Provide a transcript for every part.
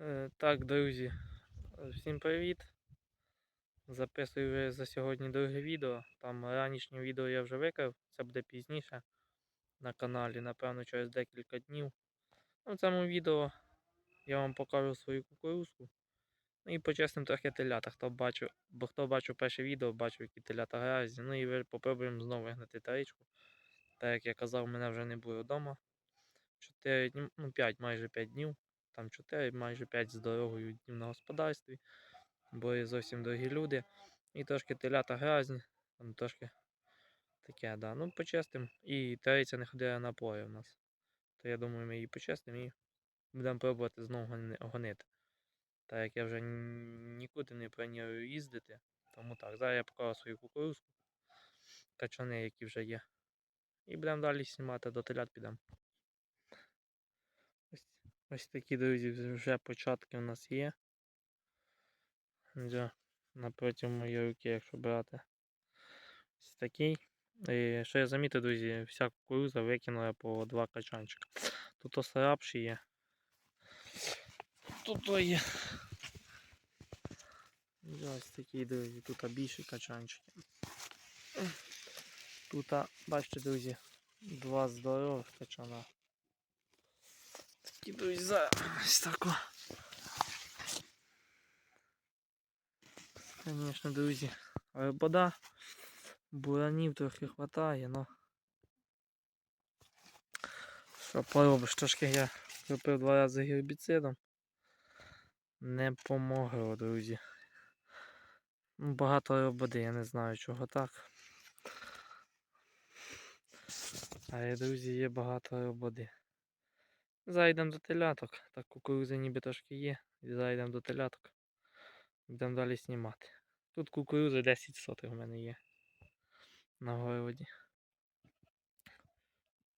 Е, Так, друзі, всім привіт. Записую вже за сьогодні друге відео. Там ранішнє відео я вже викрив, це буде пізніше на каналі, напевно, через декілька днів. У цьому відео я вам покажу свою кукурузку. Ну і почесним трохи телята. Хто бачив, бо хто бачив перше відео, бачив, які телята грязні. Ну і ви попробуємо знову вигнати таричку. Так як я казав, мене вже не було вдома. 4 дні, ну 5, майже 5 днів там 4, майже 5 з дорогою днів на господарстві. Були зовсім дорогі люди. І трошки телята грязні, там трошки таке, да. Ну, почистимо. І тариця не ходила на поле в нас. То я думаю, ми її почистимо і будемо пробувати знову гонити. Так як я вже нікуди не планую їздити. Тому так, зараз я покажу свою кукурузку, качани, які вже є. І будемо далі знімати, до телят підемо. Ось, такі, друзі, вже початки у нас є. Напроти моєї руки, якщо брати. Ось такий. І що я замітив, друзі, вся кукуруза викинула по два качанчика. Тут ослабші є. Тут то є. Ось такі, друзі, тут більші качанчики. Тут, бачите, друзі, два здорових качана. Друзі, зараз ось. Звісно, друзі. Але вода, буранів трохи хватає, но. Що поробиш, трошки я купив два рази гербіцидом. Не помогло, друзі. Ну, Багато води, я не знаю чого так. Але, друзі, є багато води. Зайдемо до теляток. Так кукурузи ніби трошки є. Зайдемо до теляток. Будемо далі знімати. Тут кукурузи 10 сотих в мене є. На городі.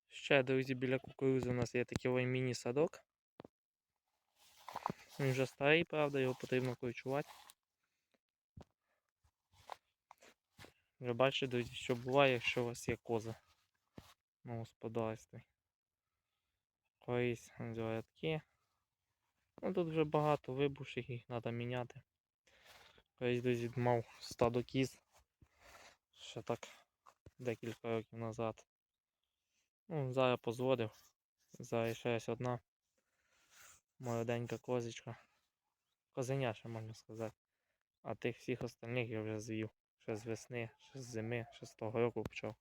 Ще, друзі, біля кукурузи у нас є такий міні-садок. Він вже старий, правда, його потрібно корчувати. Ви бачите, друзі, що буває, якщо у вас є коза на господарстві. Колись рядки. Ну тут вже багато вибувших, їх треба міняти. Колись друзі мав стадо кіз. Ще так декілька років назад. Ну, зараз позводив. Зараз ще є одна молоденька козочка. Козеня ще можна сказати. А тих всіх остальних я вже звів. Ще з весни, ще з зими, ще з того року почав.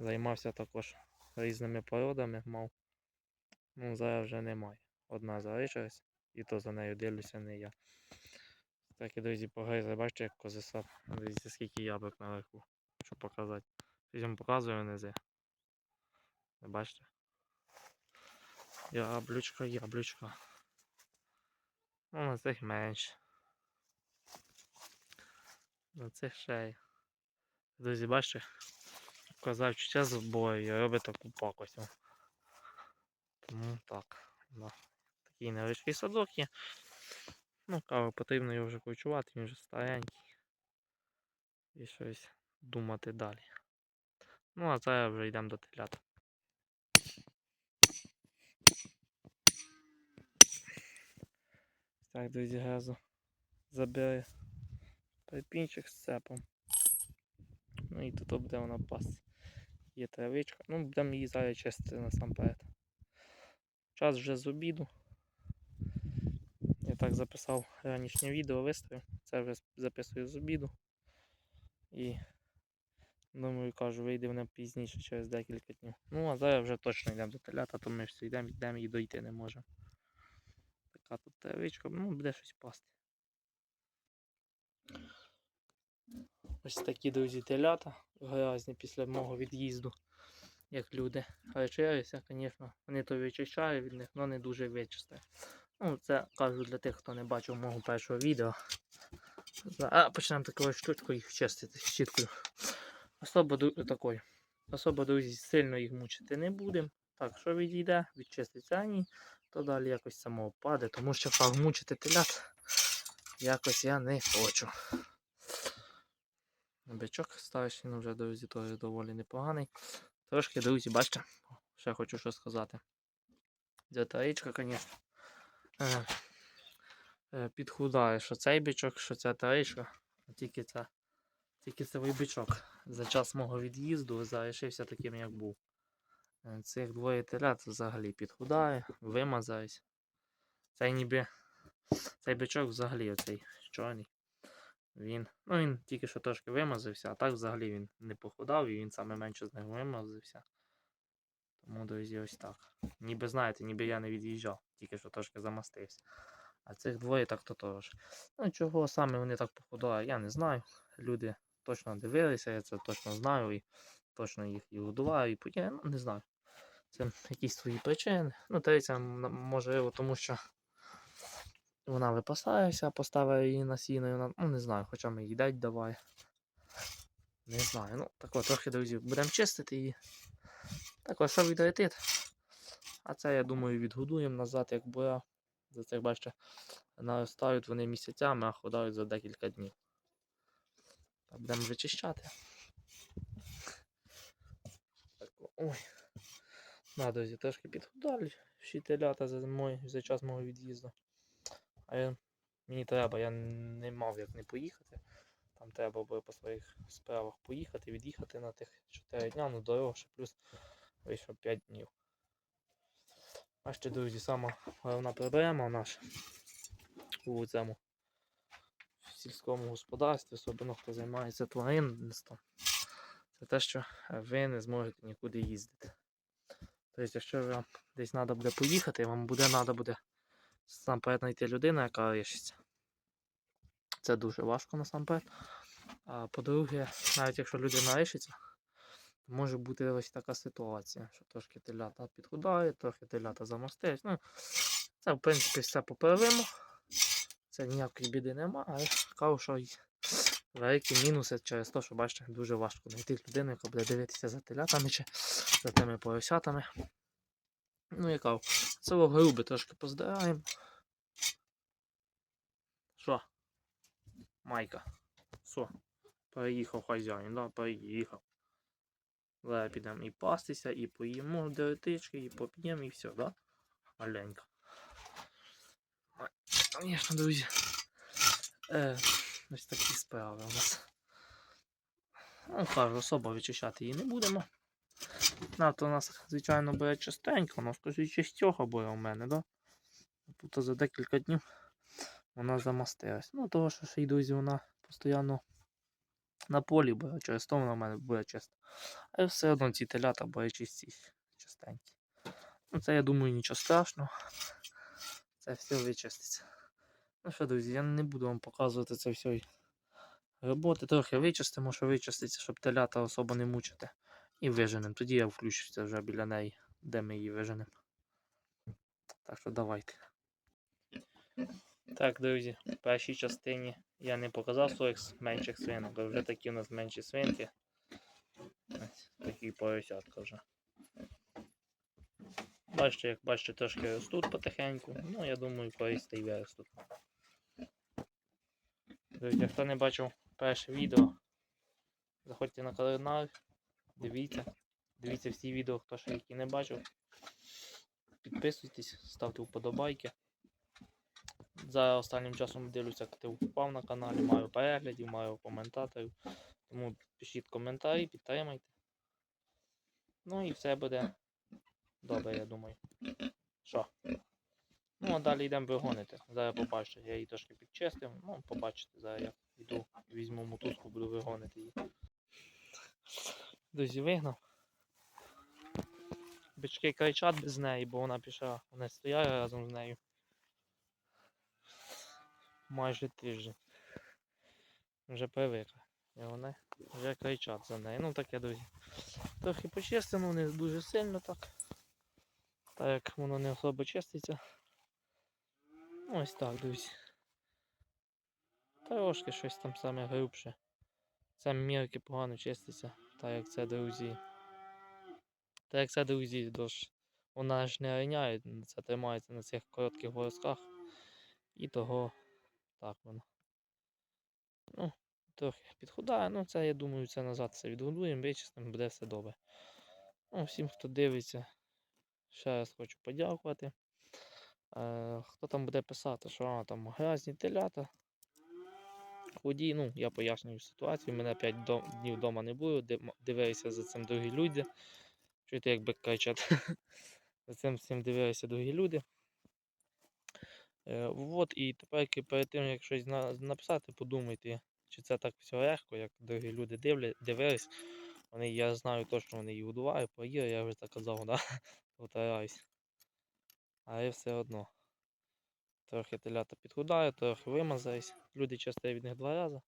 Займався також різними породами мав. Ну, зараз вже немає. Одна залишилась, і то за нею дивлюся не я. Так і друзі, погризли, бачите, як козисад. Дивіться, скільки яблук наверху. Щоб показати. Я показую внизи. Бачите? Яблучко, яблучко. Ну, на цих менше. На цих ще. Друзі, бачите? Казав з бою і робить таку пакость. Тому так. Да. Такий невеличкий садок є. Ну, каву потрібно його вже кучувати, він вже старенький. І щось думати далі. Ну, а зараз вже йдемо до телят. Так, друзі, газу забирає припінчик з цепом. Ну і тут буде вона пас. Є травичка. Ну, будемо її зараз чистити насамперед. Час вже з обіду. Я так записав ранішнє відео, виставив. Це вже записую з обіду. І думаю, кажу, вийде вона пізніше через декілька днів. Ну, а зараз вже точно йдемо до телята, то ми всі йдемо, йдемо і дойти не можемо. Така тут травичка, ну, буде щось пасти. Ось такі друзі телята грязні після мого від'їзду, як люди. Речаюся, звісно, вони то вичищають від них, але не дуже вичисте. Ну, це кажу для тих, хто не бачив мого першого відео. А почнемо такою штучкою їх чистити щіткою. Особо такою. Особо, друзі, сильно їх мучити не будемо. Так, що відійде, відчиститься а ні, то далі якось само впаде, тому що факт мучити телят якось я не хочу. Бичок старший, ну вже друзі, теж доволі непоганий. Трошки, друзі, бачите, ще хочу що сказати. Ця таєчка, звісно. Е, підхудає, що цей бичок, що ця таричка. Тільки це, тільки цей бичок за час мого від'їзду залишився таким, як був. Е, Цих двоє телят взагалі підхудає, вимазаюсь. Цей ніби. Цей бичок взагалі оцей чорний. Він. Ну він тільки що трошки вимазався, а так взагалі він не похудав і він саме менше з них вимазався. Тому, друзі, ось так. Ніби знаєте, ніби я не від'їжджав, тільки що трошки замастився. А цих двоє так то теж. Ну чого саме вони так похудали, я не знаю. Люди точно дивилися, я це точно знаю і точно їх і годуваю, і поє, ну не знаю. Це якісь свої причини. Ну, третя, можливо, тому що вона випасається, поставив її на сіно, і вона, ну не знаю, хоча ми їй дать давай. Не знаю. Ну, так от, трохи, друзі, будемо чистити її. Так ось, що відлетить. А це, я думаю, відгодуємо назад, як була. За це, як бачите, наростають вони місяцями, а ходають за декілька днів. Так, будемо вичищати. Так, ой. На, друзі, трошки підхудали всі телята за, мой, за час мого від'їзду. А я, мені треба, я не мав як не поїхати. Там треба було по своїх справах поїхати, від'їхати на тих 4 дня, ну дорога ще плюс вийшло 5 днів. Бачите, друзі, сама головна проблема наша у цьому в сільському господарстві, особливо хто займається тваринництвом. Це те, що ви не зможете нікуди їздити. Тобто, якщо вам десь треба буде поїхати, вам буде треба буде насамперед знайти людину, яка рішиться. Це дуже важко насамперед. А по-друге, навіть якщо людина рішиться, може бути ось така ситуація, що трошки телята підхудає, трохи телята замостить. Ну, це, в принципі, все поправимо. Це ніякої біди немає, але кажу, що й великі мінуси через те, що бачите, дуже важко знайти людину, яка буде дивитися за телятами чи за тими поросятами. Ну, яка цього груби трошки поздираємо. Що? Майка. Що? Переїхав хазяїн, да? Переїхав. Зараз підемо і пастися, і поїмо деретички, і поп'ємо, і все, да? Маленько. Звісно, друзі. Е, ось такі справи у нас. Ну, кажу, особо вичищати її не будемо. Нато у нас, звичайно, буде частенько, але скажіть, частьоха буде у мене, да? Тут за декілька днів вона замастилась. Ну, того, що ще й друзі, вона постійно на полі буде, через то вона в мене буде чиста. А все одно ці телята буде чисті, частенькі. Ну, це я думаю нічого страшного. Це все вичиститься. Ну що, друзі, я не буду вам показувати це все роботи. Трохи вичистимо, що вичиститься, щоб телята особо не мучити. І виженемо. Тоді я включуся вже біля неї, де ми її виженемо. Так що давайте. Так, друзі, в першій частині я не показав своїх менших свинок, а вже такі у нас менші свинки. Ось такі поросятка вже. Бачите, як бачите, трошки ростуть потихеньку. Ну, я думаю, колись та й виростуть. Друзі, хто не бачив перше відео, заходьте на канал, дивіться. Дивіться всі відео, хто ще які не бачив. Підписуйтесь, ставте вподобайки. За останнім часом дивлюся, актив впав на каналі, маю переглядів, маю коментаторів. Тому пишіть коментарі, підтримайте. Ну і все буде добре, я думаю. Що? Ну, а далі йдемо вигонити. Зараз побачите, я її трошки підчистив. Ну, побачите, зараз я йду, візьму мотузку, буду вигонити її. Друзі, вигнав. Бички кричать без неї, бо вона пішла, вони стояли разом з нею. Майже тиждень. Вже привикли. І вони вже кричать за нею. Ну таке, друзі. Трохи почистимо, не дуже сильно так. Так як воно не особо чиститься. Ось так, друзі. Трошки щось там саме грубше. Це мірки погано чиститься, так як це друзі. Так як це друзі, тож вона ж не рівняє, це тримається на цих коротких волосках. І того так воно. Ну, трохи підхудає, ну це я думаю, це назад все відгодуємо, вичистимо, буде все добре. Ну, всім, хто дивиться, ще раз хочу подякувати. Е, хто там буде писати, що а, там грязні телята. Худі, ну, я пояснюю ситуацію. Мене 5 днів вдома не було, дивилися за цим другі люди. Чуєте, як кричать. за цим всім дивилися другі люди. Е, от, і тепер перед тим, як щось написати, подумайте, чи це так все легко, як другі люди дивля, дивились. Вони, я знаю точно, вони їх годувають, поїли, я вже так казав, да? повторяюсь. Але все одно. Трохи телята підхудають, трохи вимазались. Люди часто від них два рази.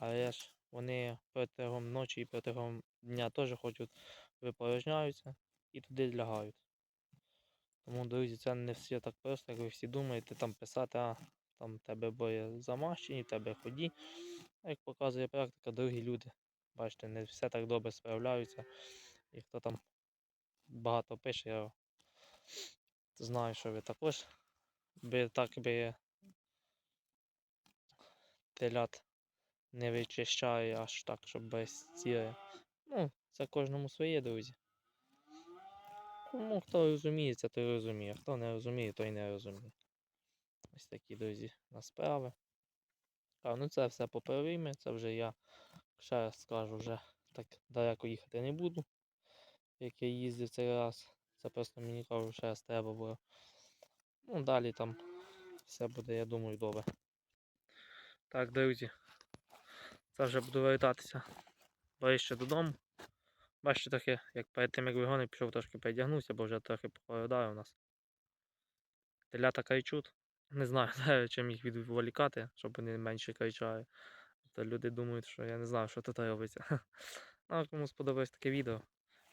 Але ж вони протягом ночі і протягом дня теж хочуть випорожняються і туди лягають. Тому, друзі, це не все так просто, як ви всі думаєте, там писати, а там тебе боє замащені, тебе ході. А як показує практика, другі люди. Бачите, не все так добре справляються. І хто там багато пише, я знаю, що ви також би так би телят не вичищає аж так, щоб без ціри. Ну, це кожному своє, друзі. Кому хто розуміє, це той розуміє. Хто не розуміє, той не розуміє. Ось такі, друзі, на справи. А, ну це все поправимо, це вже я ще раз скажу, вже так далеко їхати не буду. Як я їздив цей раз. Це просто мені кажу, ще раз треба було. Ну, далі там все буде, я думаю, добре. Так, друзі. Це вже буду вертатися ближче додому. Бачите, трохи, як перед тим, як вигони, пішов трошки передягнувся, бо вже трохи похолодає у нас. Телята кричуть. Не знаю, чим їх відволікати, щоб вони менше кричали. То люди думають, що я не знаю, що тут робиться. Ну, а кому сподобалось таке відео,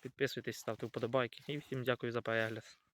підписуйтесь, ставте вподобайки і всім дякую за перегляд.